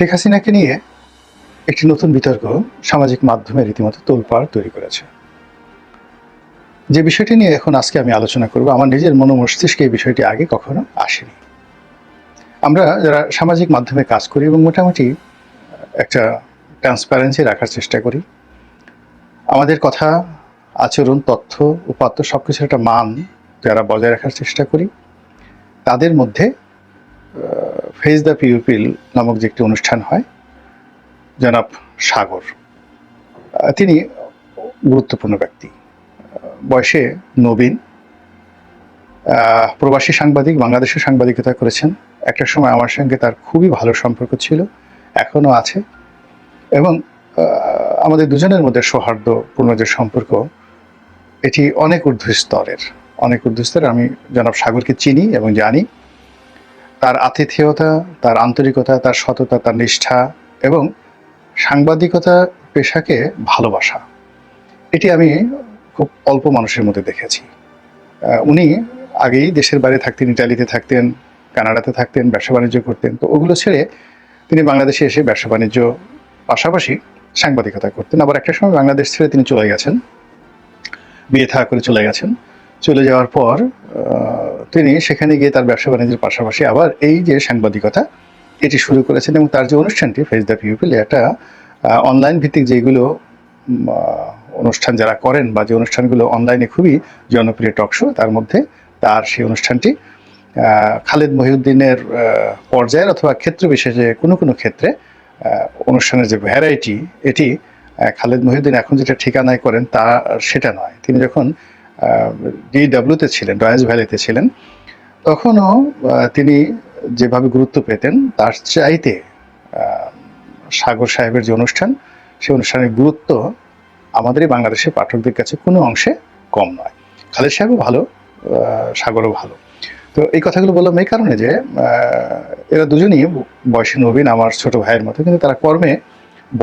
শেখ হাসিনাকে নিয়ে একটি নতুন বিতর্ক সামাজিক মাধ্যমে রীতিমতো তোলপাড় তৈরি করেছে। যে বিষয়টি নিয়ে এখন আজকে আমি আলোচনা করব, আমার নিজের মনোমস্তিষ্কে এই বিষয়টি আগে কখনো আসেনি। আমরা যারা সামাজিক মাধ্যমে কাজ করি এবং মোটামুটি একটা ট্রান্সপারেন্সি রাখার চেষ্টা করি, আমাদের কথা, আচরণ, তথ্য, উপাত্ত সব কিছুর একটা মান যারা বজায় রাখার চেষ্টা করি, তাদের মধ্যে ফেজ দ্য পিউপিল নামক যে একটি অনুষ্ঠান হয়, জনাব সাগর তিনি গুরুত্বপূর্ণ ব্যক্তি। বয়সে নবীন প্রবাসী সাংবাদিক, বাংলাদেশে সাংবাদিকতা করেছেন। একটা সময় আমার সঙ্গে তার খুবই ভালো সম্পর্ক ছিল, এখনও আছে। এবং আমাদের দুজনের মধ্যে সৌহার্দ্যপূর্ণ যে সম্পর্ক, এটি অনেক ঊর্ধ্ব স্তরের অনেক ঊর্ধ্ব স্তরের আমি জনাব সাগরকে চিনি এবং জানি। তার আতিথেয়তা, তার আন্তরিকতা, তার সততা, তার নিষ্ঠা এবং সাংবাদিকতা পেশাকে ভালোবাসা। এটি আমি খুব অল্প মানুষের মধ্যে দেখেছি। উনি আগেই দেশের বাইরে থাকতেন ইটালিতে থাকতেন, কানাডাতে থাকতেন, ব্যবসা বাণিজ্য করতেন। তো ওগুলো ছেড়ে তিনি বাংলাদেশে এসে ব্যবসা বাণিজ্য পাশাপাশি সাংবাদিকতা করতেন। আবার একটা সময় বাংলাদেশ ছেড়ে তিনি চলে গেছেন। বিয়ে থাকা করে চলে গেছেন। চলে যাওয়ার পর তিনি সেখানে গিয়ে তার ব্যবসা বাণিজ্যের পাশাপাশি আবার এই যে সাংবাদিকতা, এটি শুরু করেছেন এবং তার যে অনুষ্ঠানটি ফেস দ্য পিউপিল একটা অনলাইন ভিত্তিক যেগুলো অনুষ্ঠান যারা করেন বা যে অনুষ্ঠানগুলো অনলাইনে খুবই জনপ্রিয় টক শো তার মধ্যে তার সেই অনুষ্ঠানটি খালেদ মহিউদ্দিনের পর্যায়ের অথবা ক্ষেত্র বিশেষে কোনো কোনো ক্ষেত্রে অনুষ্ঠানের যে ভ্যারাইটি এটি খালেদ মহিউদ্দিন এখন যেটা ঠিকানায় করেন তা সেটা নয়। তিনি যখন ডিডাব্লিউতে ছিলেন ডয়েস ভ্যালিতে ছিলেন। তখনও তিনি যেভাবে গুরুত্ব পেতেন, তার চাইতে সাগর সাহেবের যে অনুষ্ঠান, সেই অনুষ্ঠানের গুরুত্ব আমাদের এই বাংলাদেশের পাঠকদের কাছে কোনো অংশে কম নয়। খালেদ সাহেবও ভালো সাগরও ভালো। তো এই কথাগুলো বললাম এই কারণে যে এরা দুজনই বয়সী নবীন, আমার ছোট ভাইয়ের মতো, কিন্তু তারা কর্মে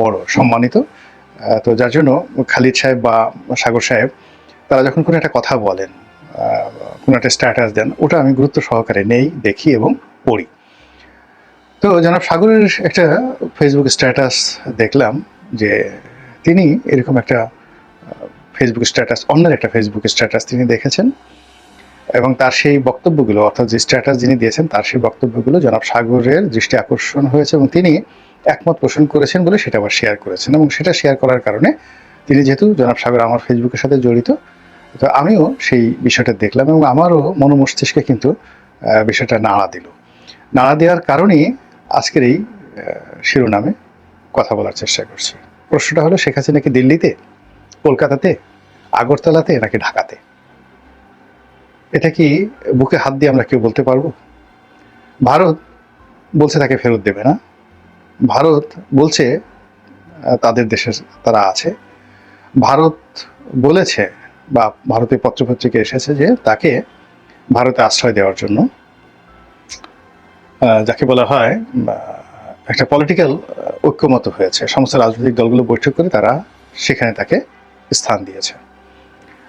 বড়, সম্মানিত। তো যার জন্য খালিদ সাহেব বা সাগর সাহেব তারা যখন কোনো একটা কথা বলেন কোনো একটা স্ট্যাটাস দেন, ওটা আমি গুরুত্ব সহকারে নেই, দেখি এবং পড়ি। তো জনাব সাগরের একটা ফেসবুক স্ট্যাটাস দেখলাম যে তিনি এরকম একটা ফেসবুক স্ট্যাটাস অন্যের একটা ফেসবুক স্ট্যাটাস তিনি দেখেছেন এবং তার সেই বক্তব্যগুলো, অর্থাৎ যে স্ট্যাটাস যিনি দিয়েছেন, তার সেই বক্তব্যগুলো জনাব সাগরের দৃষ্টি আকর্ষণ হয়েছে এবং তিনি একমত পোষণ করেছেন বলে সেটা আবার শেয়ার করেছেন এবং সেটা শেয়ার করার কারণে তিনি যেহেতু জনাব সাগর আমার ফেসবুকের সাথে জড়িত তো আমিও সেই বিষয়টা দেখলাম এবং আমারও মনোমস্তিষ্কে কিন্তু বিষয়টা নাড়া দিল। নাড়া দেওয়ার কারণেই আজকের এই শিরোনামে কথা বলার চেষ্টা করছি। প্রশ্নটা হলো, শেখ হাসিনা কি দিল্লিতে, কলকাতাতে, আগরতলাতে নাকি ঢাকাতে? এটা কি বুকে হাত দিয়ে আমরা কেউ বলতে পারব? ভারত বলছে তাকে ফেরত দেবে না। ভারত বলছে তাদের দেশে তারা আছে। ভারত বলেছে বা ভারতীয় পত্রপত্রিকা এসেছে যে তাকে ভারতে আশ্রয় দেওয়ার জন্য যাকে বলা হয় একটা পলিটিক্যাল ঐক্যমত হয়েছে। সমস্ত রাজনৈতিক দলগুলো বৈঠক করে তারা সেখানে তাকে স্থান দিয়েছে।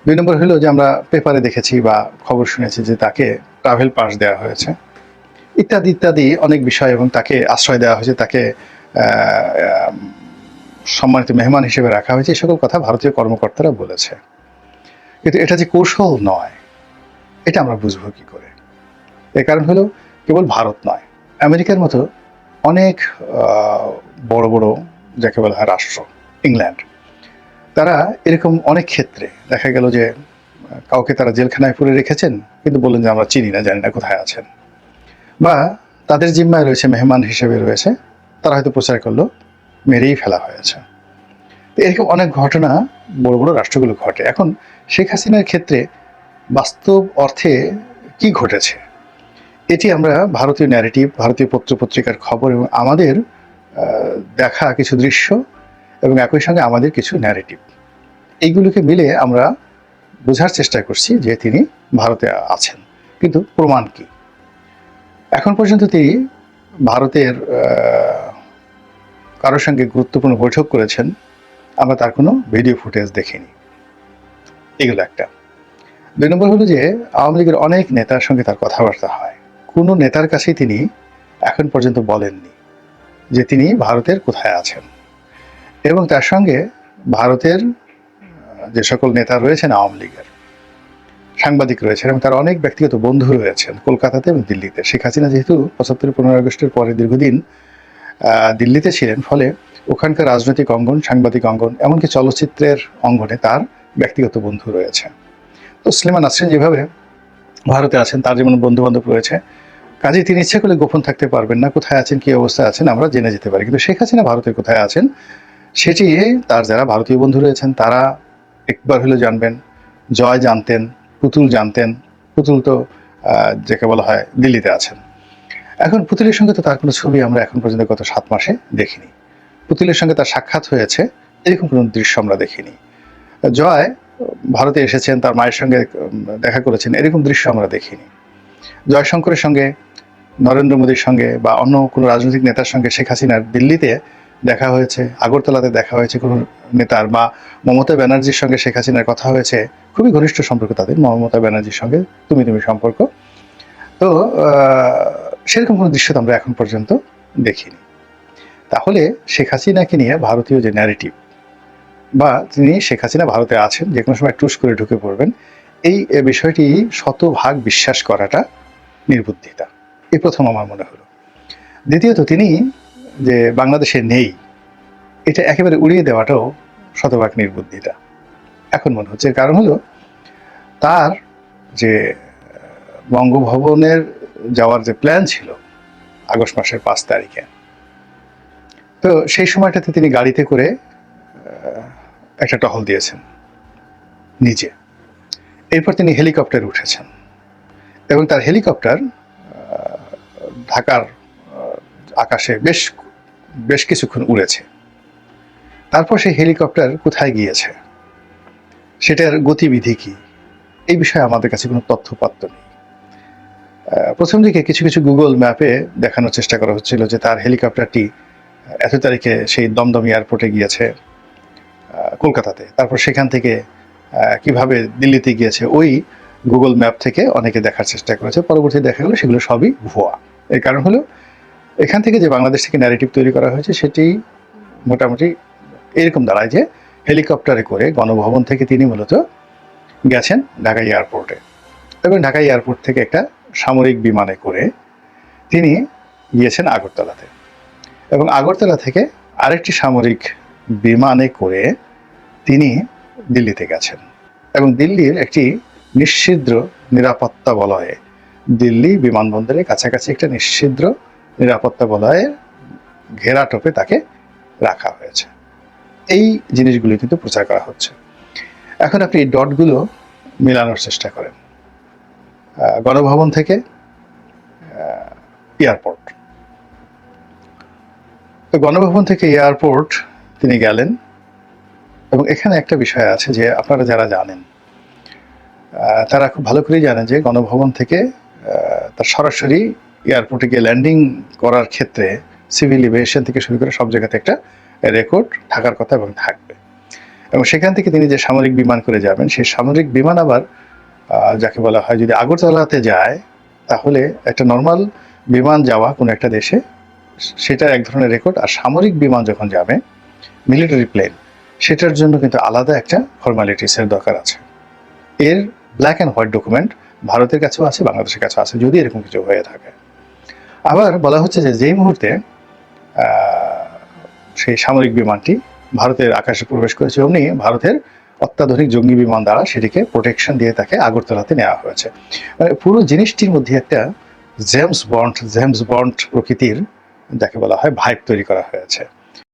দুই নম্বর হলো যে আমরা পেপারে দেখেছি বা খবর শুনেছি যে তাকে ট্রাভেল পাস দেওয়া হয়েছে। ইত্যাদি ইত্যাদি অনেক বিষয় এবং তাকে আশ্রয় দেওয়া হয়েছে, তাকে সম্মানিত মেহমান হিসেবে রাখা হয়েছে। সকল কথা ভারতীয় কর্মকর্তারা বলেছে। কিন্তু এটা যে কৌশল নয়, এটা আমরা বুঝব কি করে? এর কারণ হলো কেবল ভারত নয়, আমেরিকার মতো অনেক বড় বড় যাকে বলা হয় রাষ্ট্র, ইংল্যান্ড, তারা এরকম অনেক ক্ষেত্রে দেখা গেল যে, কাউকে তারা জেলখানায় পুরে রেখেছেন, কিন্তু বললেন যে আমরা চিনি না, জানি না কোথায় আছেন। বা তাদের জিম্মায় রয়েছে মেহমান হিসেবে রয়েছে, তারা হয়তো প্রচার করল, মেরেই ফেলা হয়েছে। এরকম অনেক ঘটনা বড় বড় রাষ্ট্রগুলো ঘটে। এখন শেখ হাসিনার ক্ষেত্রে বাস্তব অর্থে কি ঘটেছে? এটি আমরা ভারতীয় ন্যারেটিভ ভারতীয় পত্রপত্রিকার খবর এবং আমাদের দেখা কিছু দৃশ্য এবং একই সঙ্গে আমাদের কিছু ন্যারেটিভ এইগুলোকে মিলে আমরা বোঝার চেষ্টা করছি যে তিনি ভারতে আছেন। কিন্তু প্রমাণ কি? এখন পর্যন্ত তিনি ভারতের কারোর সঙ্গে গুরুত্বপূর্ণ বৈঠক করেছেন। আমরা তার কোনো ভিডিও ফুটেজ দেখিনি। এগুলো একটা। দুই নম্বর হলো যে, আওয়ামী লীগের অনেক নেতার সঙ্গে তার কথাবার্তা হয়। কোনো নেতার কাছেই তিনি এখন পর্যন্ত বলেননি যে তিনি ভারতের কোথায় আছেন। এবং তার সঙ্গে ভারতের যে সকল নেতা রয়েছেন আওয়ামী লীগের, সাংবাদিক রয়েছেন এবং তার অনেক ব্যক্তিগত বন্ধু রয়েছেন কলকাতাতে এবং দিল্লিতে। শেখ হাসিনা যেহেতু পঁচাত্তর পনেরো আগস্টের পরে দীর্ঘদিন দিল্লিতে ছিলেন। ফলে ওখানকার রাজনৈতিক অঙ্গন, সাংবাদিক অঙ্গন, এমনকি চলচ্চিত্রের অঙ্গনে তার ব্যক্তিগত বন্ধু রয়েছে। তো স্লিমান আসছেন যেভাবে ভারতে আছেন, তার যেমন বন্ধু বান্ধব রয়েছে কাজে তিনি ইচ্ছে করলে গোপন থাকতে পারবেন না, কোথায় আছেন, কি অবস্থায় আছেন, আমরা জেনে যেতে পারি। কিন্তু শেখ হাসিনা ভারতে কোথায় আছেন, সেটি তার যারা ভারতীয় বন্ধু রয়েছেন, তারা একবার হলেও জানবেন। জয় জানতেন, পুতুল জানতেন, পুতুল তো যাকে বলা হয় দিল্লিতে আছেন। এখন পুতুলের সঙ্গে তো তার কোনো ছবি আমরা এখন পর্যন্ত গত সাত মাসে দেখিনি। পুতুলের সঙ্গে তার সাক্ষাৎ হয়েছে, এরকম কোনো দৃশ্য আমরা দেখিনি। জয় ভারতে এসেছেন, তার মায়ের সঙ্গে দেখা করেছেন, এরকম দৃশ্য আমরা দেখিনি। জয়শঙ্করের সঙ্গে, নরেন্দ্র মোদীর সঙ্গে বা অন্য কোনো রাজনৈতিক নেতার সঙ্গে শেখ হাসিনার দিল্লিতে দেখা হয়েছে, আগরতলাতে দেখা হয়েছে কোনো নেতার বা মমতা ব্যানার্জির সঙ্গে শেখ হাসিনার কথা হয়েছে, খুবই ঘনিষ্ঠ সম্পর্ক তাদের, মমতা ব্যানার্জির সঙ্গে তুমি তুমি সম্পর্ক। তো সেরকম কোনো দৃশ্য তো আমরা এখন পর্যন্ত দেখিনি। তাহলে শেখ হাসিনাকে নিয়ে ভারতীয় যে ন্যারেটিভ বা তিনি শেখ হাসিনা ভারতে আছেন, যে কোনো সময় টুস করে ঢুকে পড়বেন, এই বিষয়টি শতভাগ বিশ্বাস করাটা নির্বুদ্ধিতা। এ প্রথম আমার মনে হলো। দ্বিতীয়ত তিনি যে বাংলাদেশে নেই, এটা একেবারে উড়িয়ে দেওয়াটাও শতভাগ নির্বুদ্ধিতা। এখন মনে হচ্ছে কারণ হলো, তার যে বঙ্গভবনের যাওয়ার যে প্ল্যান ছিল আগস্ট মাসের পাঁচ তারিখে। তো সেই সময়টাতে তিনি গাড়িতে করে একটা টহল দিয়েছেন, নিজে। এরপর তিনি হেলিকপ্টারে উঠেছেন এবং তার হেলিকপ্টার ঢাকার আকাশে বেশ বেশ কিছুক্ষণ উড়েছে। তারপর সেই হেলিকপ্টার কোথায় গিয়েছে, সেটার গতিবিধি কি, এই বিষয়ে আমাদের কাছে কোনো তথ্যপাত্র নেই। প্রথম দিকে কিছু কিছু গুগল ম্যাপে দেখানোর চেষ্টা করা হচ্ছিল যে তার হেলিকপ্টারটি এত তারিখে সেই দমদম এয়ারপোর্টে গিয়েছে কলকাতাতে। তারপর সেখান থেকে কীভাবে দিল্লিতে গিয়েছে, ওই গুগল ম্যাপ থেকে অনেকে দেখার চেষ্টা করেছে। পরবর্তী দেখা গেলো সেগুলো সবই ভুয়া। এর কারণ হলো, এখান থেকে যে বাংলাদেশ থেকে ন্যারেটিভ তৈরি করা হয়েছে, সেটি মোটামুটি এরকম দাঁড়ায় যে, হেলিকপ্টারে করে গণভবন থেকে তিনি মূলত গেছেন ঢাকা এয়ারপোর্টে। এবং ঢাকা এয়ারপোর্ট থেকে একটা সামরিক বিমানে করে তিনি গিয়েছেন আগরতলাতে। এবং আগরতলা থেকে আরেকটি সামরিক বিমানে করে তিনি দিল্লিতে গেছেন। এবং দিল্লির একটি নিশ্ছিদ্র নিরাপত্তা বলয়ে দিল্লি বিমানবন্দরের কাছাকাছি একটা নিশ্ছিদ্র নিরাপত্তা বলয়ের ঘেরাটোপে তাকে রাখা হয়েছে। এই জিনিসগুলি কিন্তু প্রচার করা হচ্ছে। এখন আপনি এই ডটগুলো মেলানোর চেষ্টা করেন। গণভবন থেকে এয়ারপোর্ট। তো গণভবন থেকে এয়ারপোর্ট তিনি গেলেন এবং এখানে একটা বিষয় আছে যে আপনারা যারা জানেন তারা খুব ভালো করেই জানেন যে গণভবন থেকে তার সরাসরি এয়ারপোর্টে গিয়ে ল্যান্ডিং করার ক্ষেত্রে সিভিল এভিয়েশন থেকে শুরু করে সব জায়গাতে একটা রেকর্ড থাকার কথা এবং থাকবে। এবং সেখান থেকে তিনি যে সামরিক বিমান করে যাবেন, সেই সামরিক বিমান আবার যাকে বলা হয় যদি আগরতলাতে যায়, তাহলে একটা নর্মাল বিমান যাওয়া কোনো একটা দেশে, সেটা এক ধরনের রেকর্ড আর সামরিক বিমান যখন যাবে মিলিটারি প্লেন সেটার জন্য কিন্তু আলাদা একটা ফর্মালিটিসের দরকার আছে। এর ব্ল্যাক অ্যান্ড হোয়াইট ডকুমেন্ট ভারতের কাছেও আছে, বাংলাদেশের কাছেও আছে, যদি এরকম কিছু হয়ে থাকে। আবার বলা হচ্ছে যে যেই মুহূর্তে সেই সামরিক বিমানটি ভারতের আকাশে প্রবেশ করেছে, অমনি ভারতের অত্যাধুনিক জঙ্গি বিমান দ্বারা সেটিকে প্রোটেকশন দিয়ে তাকে আগরতলাতে নেওয়া হয়েছে। মানে পুরো জিনিসটির মধ্যে একটা জেমস বন্ড জেমস বন্ড প্রকৃতির, যাকে বলা হয় ভাইব তৈরি করা হয়েছে।